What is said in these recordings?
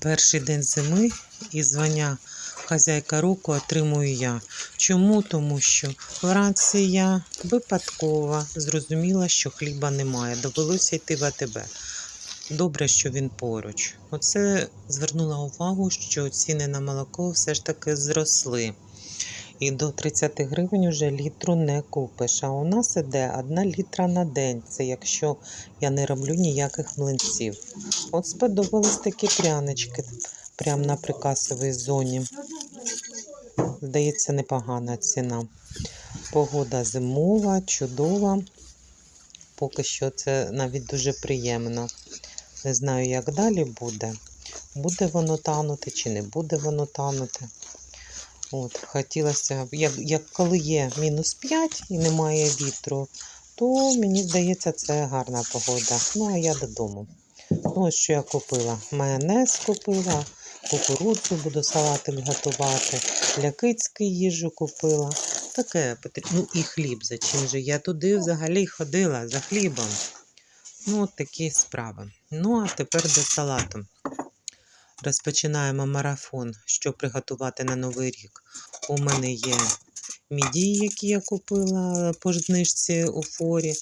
Перший день зими і звання хазяйка року отримую я. Чому? Тому що вранці я випадково зрозуміла, що хліба немає. Довелося йти в АТБ. Добре, що він поруч. Оце звернула увагу, що ціни на молоко все ж таки зросли. І до 30 гривень вже літру не купиш. А у нас іде 1 літра на день. Це якщо я не роблю ніяких млинців. От сподобались такі прянички прямо на прикасовій зоні. Здається, непогана ціна. Погода зимова, чудова. Поки що це навіть дуже приємно. Не знаю, як далі буде. Буде воно танути чи не буде воно танути. От, хотілося, як, як коли є мінус 5 і немає вітру, то мені здається, це гарна погода. Ну, а я додому. Ну, ось що я купила. Майонез купила, кукурудзу буду салатик готувати, для кицьки їжу купила. Таке потрібно. Ну і хліб. За чим же? Я туди взагалі ходила за хлібом. Ну, от такі справи. Ну, а тепер до салату. Розпочинаємо марафон, що приготувати на Новий рік. У мене є мідії, які я купила по знижці у форі.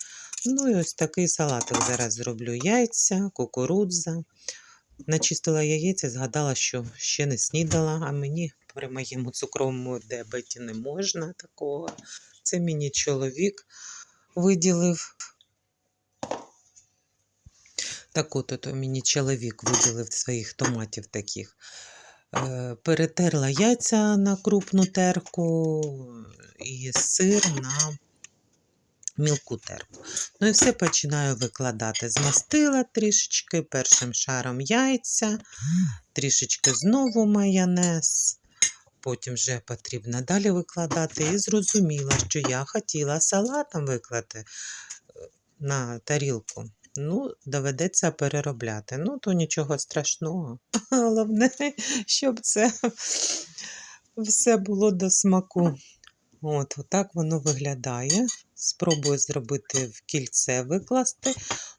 Ну і ось такий салатик зараз зроблю. Яйця, кукурудза. Начистила яєця, згадала, що ще не снідала, а мені при моєму цукровому дебеті не можна такого. Це мені чоловік виділив. Так от, от мені чоловік виділив своїх томатів таких. Е, перетерла яйця на крупну терку і сир на мілку терку. Ну і все починаю викладати. Змастила трішечки першим шаром яйця, трішечки знову майонез. Потім вже потрібно далі викладати. І зрозуміла, що я хотіла салатом виклати е, на тарілку. Ну, доведеться переробляти. Ну, то нічого страшного. Головне, щоб це все було до смаку. От, отак воно виглядає. Спробую зробити в кільце викласти.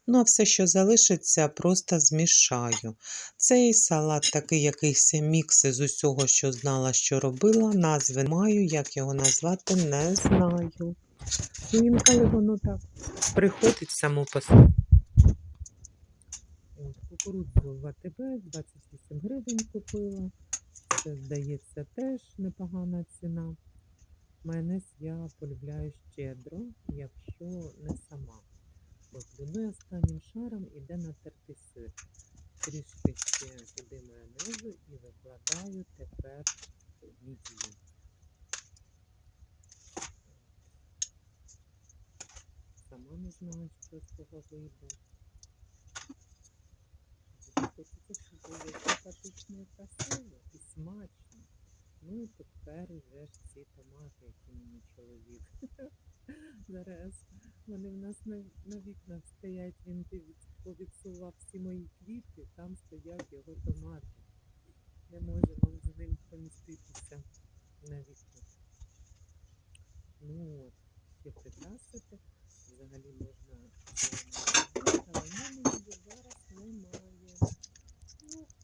Ну, а все, що залишиться, просто змішаю. Цей салат такий якийсь мікс з усього, що знала, що робила. Назви маю, як його назвати, не знаю. Інколи воно так приходить само по собі. Кукурудзу в АТБ 28 гривень купила. Це, здається, теж непогана ціна. Майонез я полюбляю щедро, якщо не сама. Ну і останнім шаром іде натертий сир. Трішки ще туди майонезу і викладаю тепер мідію. Сама не знаю, що з цього вийде. Хочеться, щоб було симпатично і красиво і смачно. Ну і тепер вже ж ці томати, які мені чоловік. Зараз вони в нас на, на вікнах стоять, він повідсував всі мої квіти, там стоять його томати. Не можемо з ним поміститися на вікнах. Ну от, ще прикрасити. Взагалі можна але в мене зараз немає.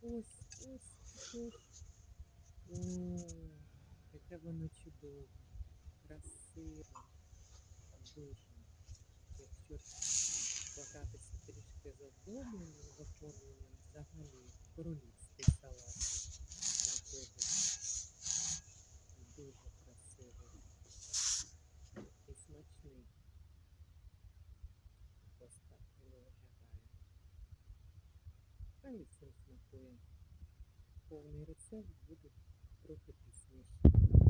Ось, ось, ось. О, яке воно чудове, красиве, дуже. Якщо погратися трішки з оздобленням, з взагалі королівський салат виходить. Дуже красивий і смачний. Ось так він виглядає. Хай всім смакує повний рецепт буде трохи пізніше.